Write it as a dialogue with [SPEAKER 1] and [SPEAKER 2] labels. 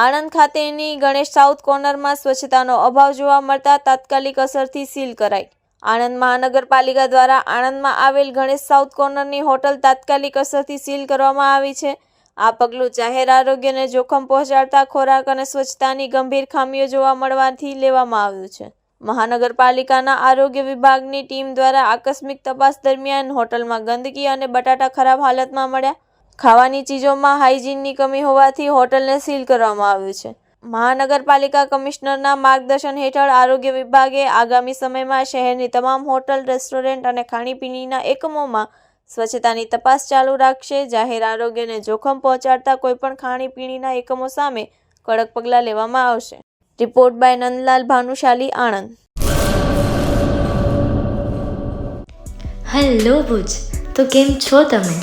[SPEAKER 1] આણંદ ખાતેની ગણેશ સાઉથ કોર્નરમાં સ્વચ્છતાનો અભાવ જોવા મળતા તાત્કાલિક અસરથી સીલ કરાઈ. આણંદ મહાનગરપાલિકા દ્વારા આણંદમાં આવેલ ગણેશ સાઉથ કોર્નરની હોટલ તાત્કાલિક અસરથી સીલ કરવામાં આવી છે. આ પગલું જાહેર આરોગ્યને જોખમ પહોંચાડતા ખોરાક અને સ્વચ્છતાની ગંભીર ખામીઓ જોવા મળવાથી લેવામાં આવ્યું છે. મહાનગરપાલિકાના આરોગ્ય વિભાગની ટીમ દ્વારા આકસ્મિક તપાસ દરમિયાન હોટલમાં ગંદકી અને બટાટા ખરાબ હાલતમાં મળ્યા. ખાવાની ચીજોમાં હાઇજીનની કમી હોવાથી હોટલને સીલ કરવામાં આવ્યું છે. મહાનગરપાલિકા કમિશનરના માર્ગદર્શન હેઠળ આરોગ્ય વિભાગે આગામી સમયમાં શહેરની તમામ હોટલ, રેસ્ટોરન્ટ અને ખાણીપીણીના એકમોમાં સ્વચ્છતાની તપાસ ચાલુ રાખશે. જાહેર આરોગ્યને જોખમ પહોંચાડતા કોઈપણ ખાણીપીણીના એકમો સામે કડક પગલાં લેવામાં આવશે. Report by Nandlal Bhanushali Anand.
[SPEAKER 2] Hello Bhuj, તો કેમ છો તમે?